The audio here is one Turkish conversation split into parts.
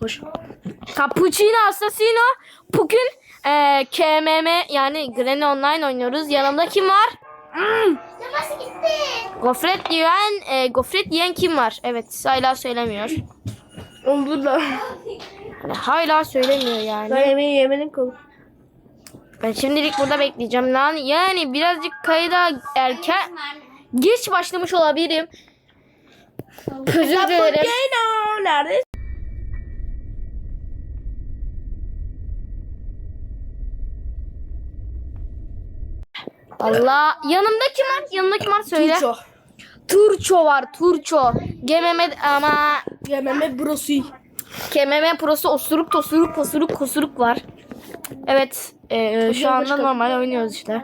Koş. Cappuccino Assassino. Bugün e, KMM yani Granny Online oynuyoruz. Yanımda kim var? Gitti? Gofret yiyen, e, gofret yiyen kim var? Evet hala söylemiyor. Oğlum dur lan. Hani hala söylemiyor yani. Ben yemeği yemenin kolu. Ben şimdilik burada bekleyeceğim lan. Yani birazcık kayda erken geç başlamış olabilirim. Özür dilerim. Nerede? Allah yanımda kim var? Yanımda kim var söyle. Turço. Turço var Turço. GMM ama Yememe brosu. KMM Pro'su osuruk tosuruk posuruk kosuruk var. Evet e, şu anda normal oynuyoruz işte.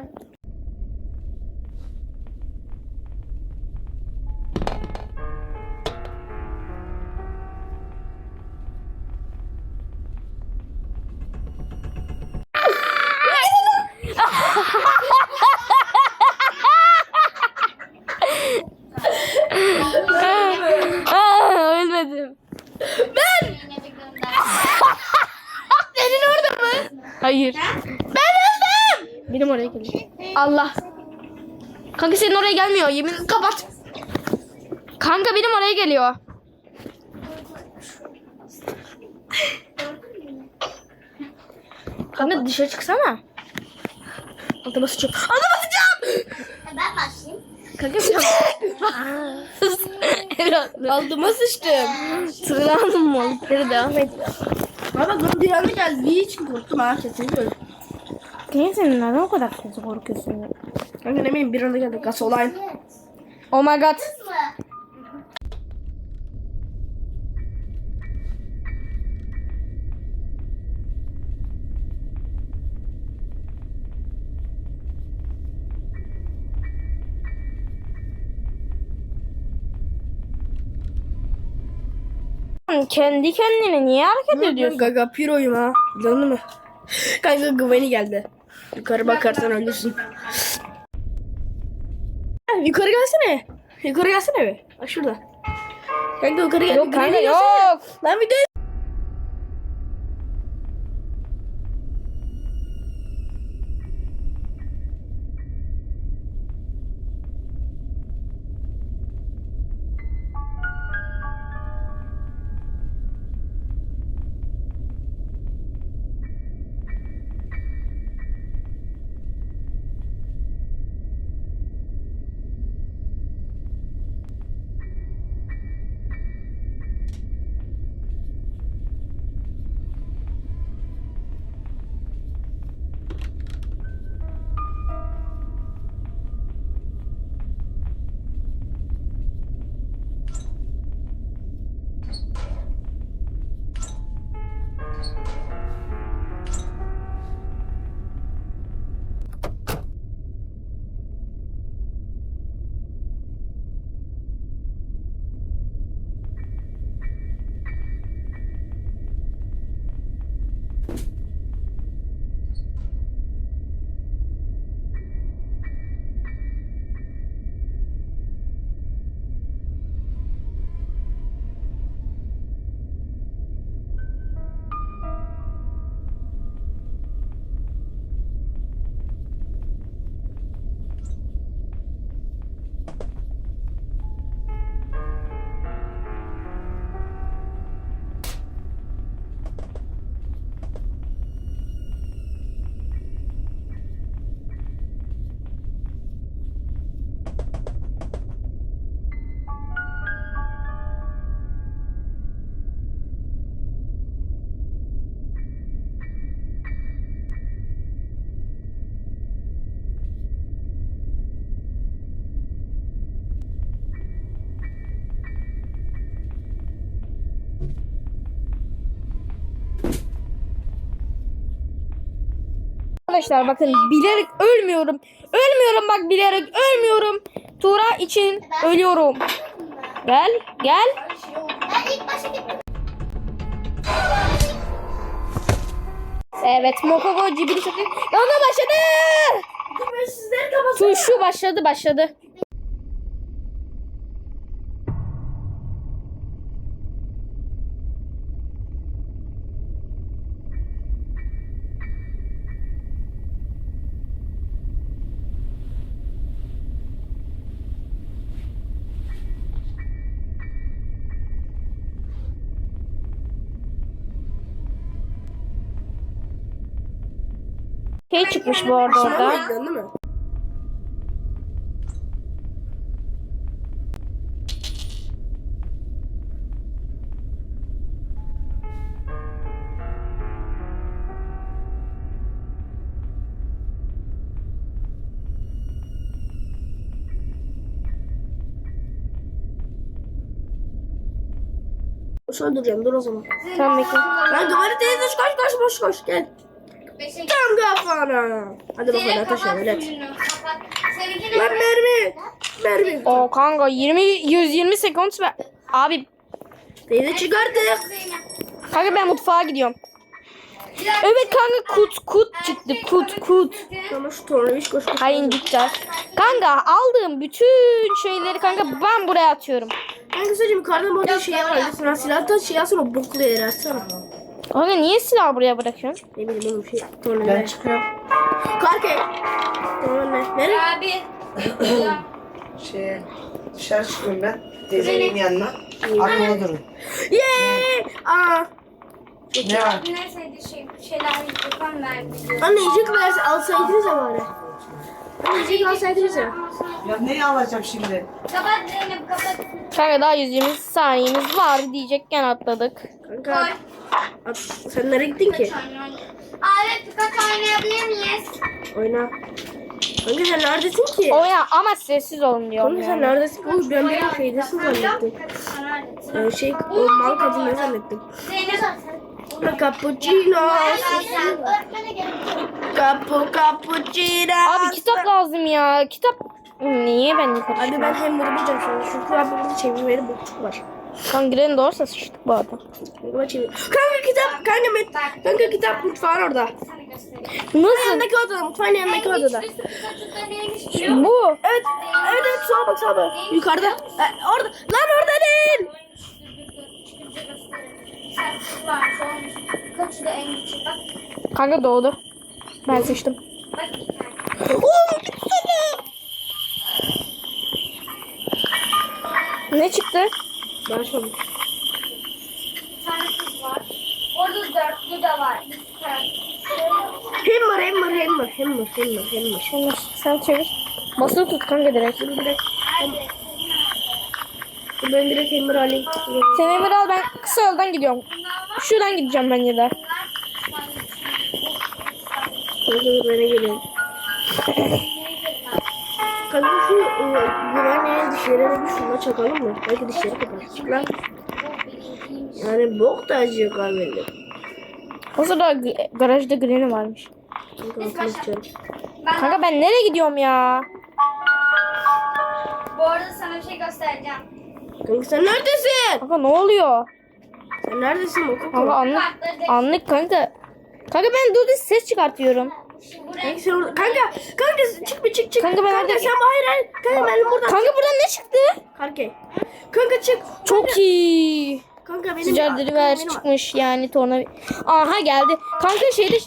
Benim oraya geliyor. Allah. Kanka senin oraya gelmiyor. Yemin kapat. Kanka benim oraya geliyor. Kanka dışarı çıksana. Altıma sıçıyorum. Altıma sıçıyorum. Ben başlayayım. Kanka sen... Evet. Altıma sıçtım. Tırlandım muhabbetleri devam ediyor. Valla dur bir anda geldi. Bir için korktum ha kesin böyle. Niye senin neden o kadar kötü korkuyorsun ya? Kanka ne bileyim bir anda geldi. Gasoline. Oh my god. Mı? Kendi kendine niye hareket ediyorsun? Gaga Piro'yum ha. Biliyor musun? Kanka güveni geldi. Yukarı bakarsan ölürsün. Yukarı gelsene. Yukarı gelsene be. Bak şurada. Kanka yukarı gel. Yok yukarı kanka gelsene. yok. Lan bir de Arkadaşlar bakın bilerek ölmüyorum. Ölmüyorum bak bilerek ölmüyorum. Tura için ölüyorum. Gel gel. Evet Mokogo cibili satıyor. Yanına başladı. Tuşu başladı başladı. Şey çıkmış bu arada orada. değil mi? Dur o zaman. Tamam bekle. Lan duvarı teyze koş koş koş koş gel. Tam kafana. Hadi bakalım ateş evet. Lan mermi. Mermi. O kanka 20 120 sekund ver. Abi Teyze çıkarttık. kanka ben mutfağa gidiyorum. Evet kanka kut kut çıktı kut kut. Ama şu tornaviş koş koş. Hayır gideceğiz. Kanka aldığım bütün şeyleri kanka ben buraya atıyorum. Ben kısaca yukarıdan burada şey var. Sana silahtan şey alsana o boklu yere atsana. Kanka niye silah buraya bırakıyorsun? Ne bileyim oğlum şey Ben tornavişa. çıkıyorum. Karke. Tamam ne? Nereye? Abi. Şey, dışarı çıkıyorum ben. Teyzemin yanına. Arkama durun. Yeee. Aa. Ne var? Ne sevdiği şey, şeyler yapan verdi. Anne yiyecek verse alsaydınız ya bari. Anne yiyecek alsaydınız ya. Ya neyi alacağım şimdi? Kapat Zeynep kapat. Kanka daha 120 saniyemiz var diyecekken atladık. Kanka. At, sen nereye gittin ki? Abi pikaç oynayabilir miyiz? Oyna. Kanka sen neredesin ki? Oyna ama sessiz olun diyorum Kanka sen neredesin ki? Oğlum ben bir şeydesin zannettim. Ee, şey o mal kadın ne zannettim. Zeynep. Ha, Cappuccino. Capu cappuccino. Abi kitap lazım ya. Kitap niye ben yukarı Hadi ben hem bunu bulacağım sonra. Şu kıyafetini çevirmeli boşluk var. Kanka girelim doğrusa sıçtık bu arada. Kanka ben çevir. Kanka kitap. Kanka, met, kanka kitap mutfağın orada. Nasıl? Yanındaki odada. Mutfağın yanındaki odada. Bu. Evet. Evet evet sola bak sola bak. Yukarıda. E, orada. Lan orada değil. Sen var. Son Pikachu da en küçük. Bak. Kanka doğdu. Ben sıçtım. Bak bir tane. Oğlum gitsene. Ne çıktı? Ben şöyle. Bir tane kız var. Orada dörtlü de var. Bir tane. Hammer hammer hammer hammer hammer hammer. Sen, sen çevir. Basılı tut kanka direkt. Direkt. Dur ben direkt hammer alayım. Sen Emir al ben kısa yoldan gidiyorum. Şuradan gideceğim ben ya da. Dur bana geliyorum. Kanka şu e, güvenliğe dişlerine bir şuna çakalım mı? Belki dişleri kapar. Lan yani bok da acıyor kahveli. O sırada garajda Granny varmış. Kanka ben nereye gidiyorum ya? Bu arada sana bir şey göstereceğim. Kanka sen neredesin? Kanka ne oluyor? Sen neredesin Mokoko? Kanka anlık, anlık kanka. Kanka ben dur ses çıkartıyorum. Kanka sen orada. Kanka, kanka çık bir çık çık. Kanka ben kanka sen hayır hayır. Kanka ben buradan. Kanka buradan ne çıktı? Kanka. Kanka çık. Çok iyi. Kanka benim. Sıcak deriver benim- çıkmış yani torna. Aha geldi. Kanka şeyde...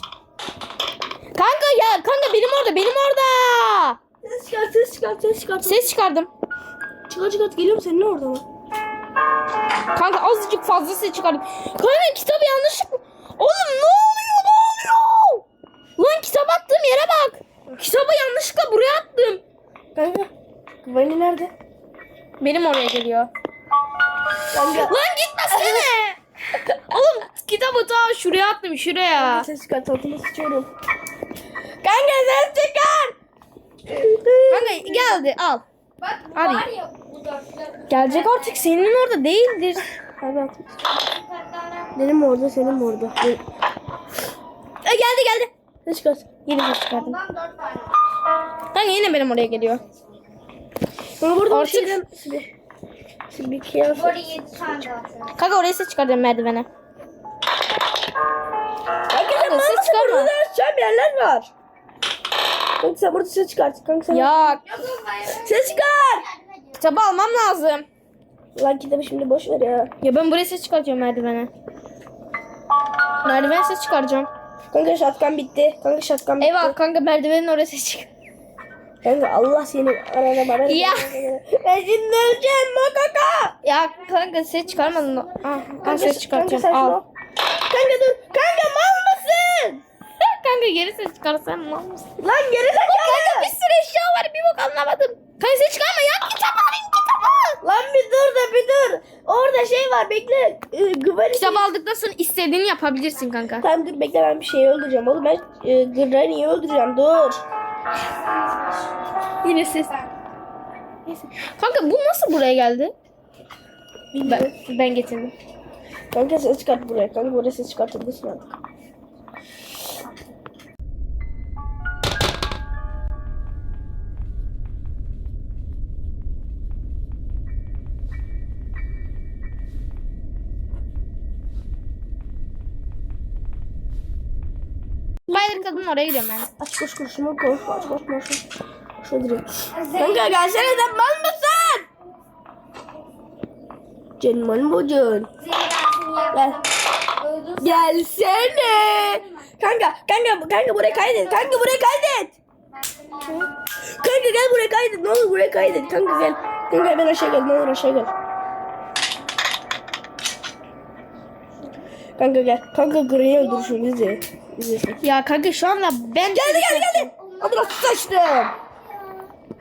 Kanka ya kanka benim orada benim orada. Ses çıkar ses çıkar ses çıkar. Ses çıkardım. Çıkar çıkar geliyorum senin orada mı? Kanka azıcık fazla ses çıkardım. Kanka kitabı yanlışlıkla... Oğlum ne oluyor ne oluyor? Lan kitap attığım yere bak. Kitabı yanlışlıkla buraya attım. Kanka. Vani nerede? Benim oraya geliyor. Kanka. Lan gitmesene. Oğlum kitabı ta şuraya attım şuraya. Ses çıkar altıma sıçıyorum. Kanka ses çıkar. Kanka geldi al. Bak bu Hadi. var ya. Gelecek artık senin orada değildir. Evet. Benim orada senin orada. E, geldi geldi. Ses çıkar. Yine ses çıkardım. Dört tane. Kanka yine benim oraya geliyor. Ben burada bir Artık- şeyden... Bir, bir kıyafet. Kanka oraya ses çıkardım merdivene. Kanka sen ses çıkarma. Burada bir yerler var. Kanka sen burada ses çıkart. Kanka sen... Ya. Ses çıkar. Kitabı almam lazım. Lan kitabı şimdi boş ver ya. Ya ben buraya ses çıkartıyorum merdivene. Merdivene ses çıkaracağım. Kanka şatkan bitti. Kanka şatkan bitti. Eyvah kanka merdivenin oraya ses çıkar. Kanka Allah seni arana bana. Ya. Ben şimdi öleceğim makaka. Ya kanka ses çıkarmadın. Ah, Kanka, ses çıkartıyorum. Kanka Al. Kanka dur. Kanka mal mısın? kanka geri ses çıkarsan mal mısın? Lan geri zekalı. Bir sürü Kitap aldıktan sonra istediğini yapabilirsin kanka. Tamam dur bekle ben bir şeyi öldüreceğim. Oğlum ben e, Granny'yi öldüreceğim dur. Yine ses. Neyse. Kanka bu nasıl buraya geldi? Ben, ben getirdim. Kanka ses çıkart buraya. Kanka buraya ses çıkartabilirsin artık. Kadın oraya gidiyorum ben. Aç koş koş şunu koş. Aç koş koş. Şöyle direkt. Kanka gelsene sen mal mısın? Canım bucun. Gel. Gelsene. Kanka kanka kanka buraya kaydet. Kanka buraya kaydet. Kanka gel buraya kaydet. Ne olur buraya kaydet. Kanka gel. Kanka ben aşağı gel. Ne olur aşağı gel. Kanka gel. Kanka Grey'i öldür şunu izle. Ya kanka şu anda ben... Geldi geldi geldi. Bak sıçtım.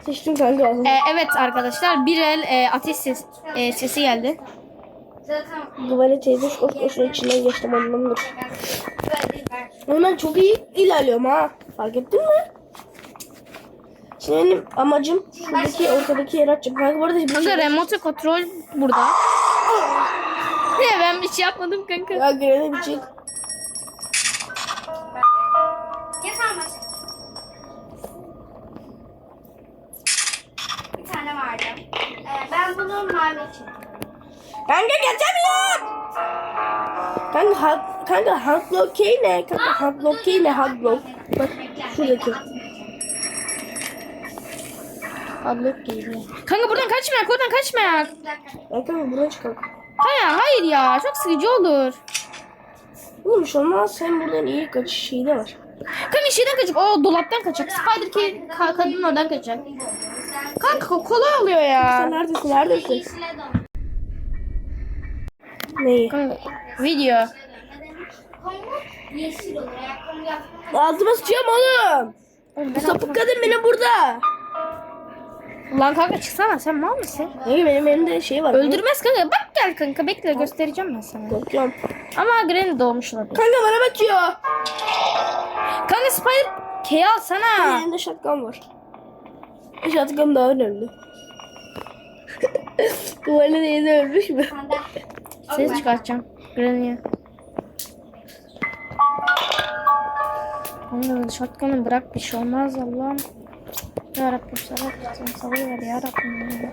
Sıçtım kanka. Ee, evet arkadaşlar bir el e, ateş ses, e, sesi geldi. Güvene teyze koş koşun içinden geçtim ondandır. Ama ben çok iyi ilerliyorum ha. Fark ettin mi? Şimdi benim amacım şuradaki ortadaki yeri açacağım. Kanka bu arada bir Kanka şey... remote kontrol burada. Ne ben bir şey yapmadım kanka. Ya Granny bir çık. Ben bunu mavi için. Kanka geçemiyorum. Kanka hard, kanka hard block key ne? Kanka hard block key ne? Hard block. Bak şuradaki. Tablet geliyor. Kanka buradan kaçmayak oradan kaçmayak. Ya kanka buradan çıkalım. Hayır hayır ya çok sıkıcı olur. Oğlum şu an sen buradan iyi kaçış şeyi de var. Kanka şeyden kaçacak. O dolaptan kaçacak. Spider ki ka- kadının oradan kaçacak. Kanka kolay oluyor Sen ya. neredesin? Neredesin? Dön. Neyi? Kanka, video. Yeşil olur. Altıma sıçıyorum oğlum. Bu sapık kadın benim burada. Lan kanka çıksana sen mal mısın? Ne benim elimde şey var. Öldürmez kanka. Bak gel kanka bekle göstereceğim ben sana. Korkuyorum. Ama Granny doğmuş olabilir. Kanka bana bakıyor. Kanka Spider K'yi alsana. Elimde şatkan var. Şatkan daha önemli. Duvarla teyze ölmüş mü? Ses çıkartacağım. Granny'e. Oğlum shotgun'u bırak bir şey olmaz Allah'ım. Ya Rabbim sabır sen sabır ver ya Rabbim. ya.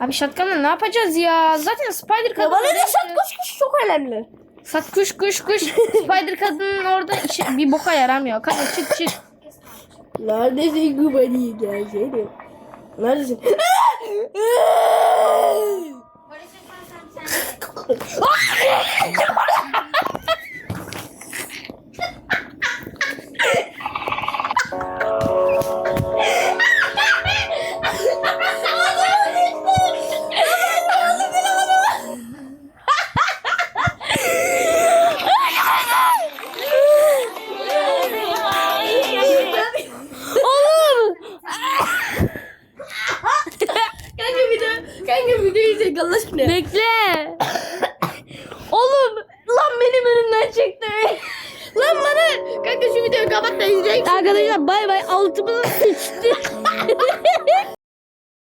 Abi shotgun'la ne yapacağız ya? Zaten Spider Ya kadın bana oraya ne şat gidiyor. kuş kuş çok önemli. Sat kuş kuş kuş. Spider kadının orada bir boka yaramıyor. Kanka çık çık. Neredesin Gubani gelsene. Neredesin?